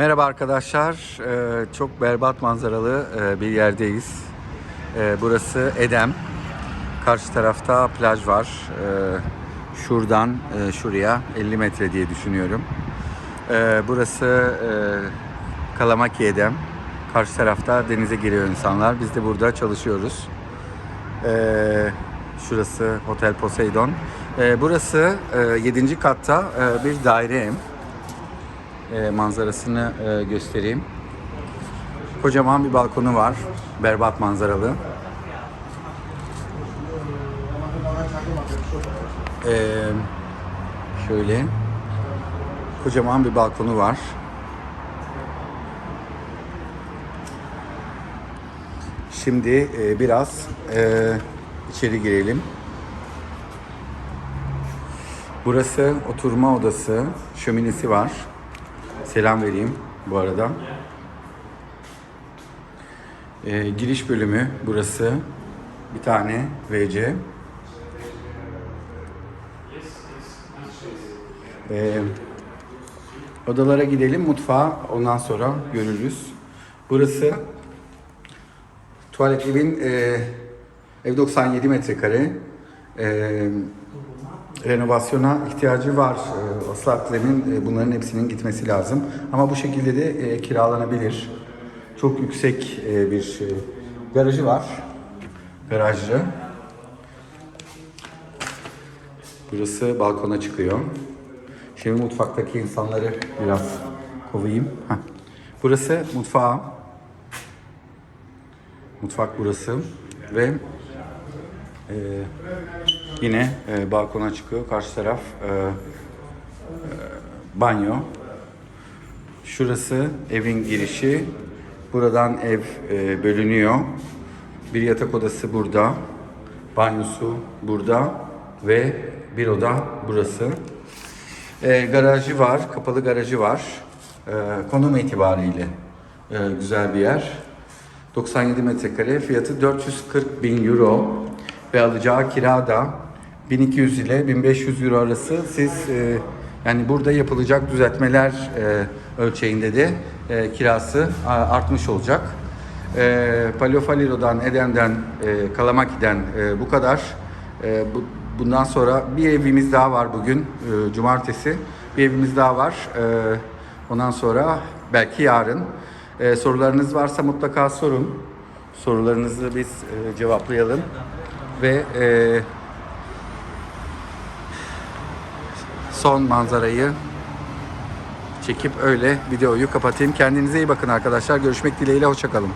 Merhaba arkadaşlar. Ee, Çok berbat manzaralı e, bir yerdeyiz. Ee, Burası Edem. Karşı tarafta plaj var. Ee, Şuradan e, şuraya 50 metre diye düşünüyorum. Ee, Burası e, Kalamaki Edem. Karşı tarafta denize giriyor insanlar. Biz de burada çalışıyoruz. Ee, Şurası Hotel Poseidon. Ee, Burası 7. katta e, bir daire e, manzarasını e, göstereyim. Kocaman bir balkonu var. Berbat manzaralı. E, şöyle kocaman bir balkonu var. Şimdi e, biraz e, içeri girelim. Burası oturma odası, şöminesi var. Selam vereyim bu arada. Ee, giriş bölümü burası. Bir tane WC. Ee, odalara gidelim, mutfağa ondan sonra görürüz. Burası tuvalet evin e, ev 97 metrekare. E, renovasyona ihtiyacı var. Islak zemin e, bunların hepsinin gitmesi lazım. Ama bu şekilde de e, kiralanabilir. Çok yüksek e, bir garajı var. Garajlı. Burası balkona çıkıyor. Şimdi mutfaktaki insanları biraz kovayım. Burası mutfağı. Mutfak burası ve e, Yine e, balkona çıkıyor. Karşı taraf e, banyo. Şurası evin girişi. Buradan ev e, bölünüyor. Bir yatak odası burada. Banyosu burada. Ve bir oda burası. E, garajı var. Kapalı garajı var. E, konum itibariyle e, güzel bir yer. 97 metrekare. Fiyatı 440 bin euro. Ve alacağı kira da 1200 ile 1500 euro arası. Siz e, yani burada yapılacak düzeltmeler e, ölçeğinde de e, kirası artmış olacak. E, Paliofaliro'dan, Eden'den, e, Kalamaki'den e, bu kadar. E, bu, bundan sonra bir evimiz daha var bugün, e, cumartesi. Bir evimiz daha var. E, ondan sonra belki yarın. E, sorularınız varsa mutlaka sorun. Sorularınızı biz e, cevaplayalım. Ve e, son manzarayı çekip öyle videoyu kapatayım. Kendinize iyi bakın arkadaşlar. Görüşmek dileğiyle. Hoşçakalın.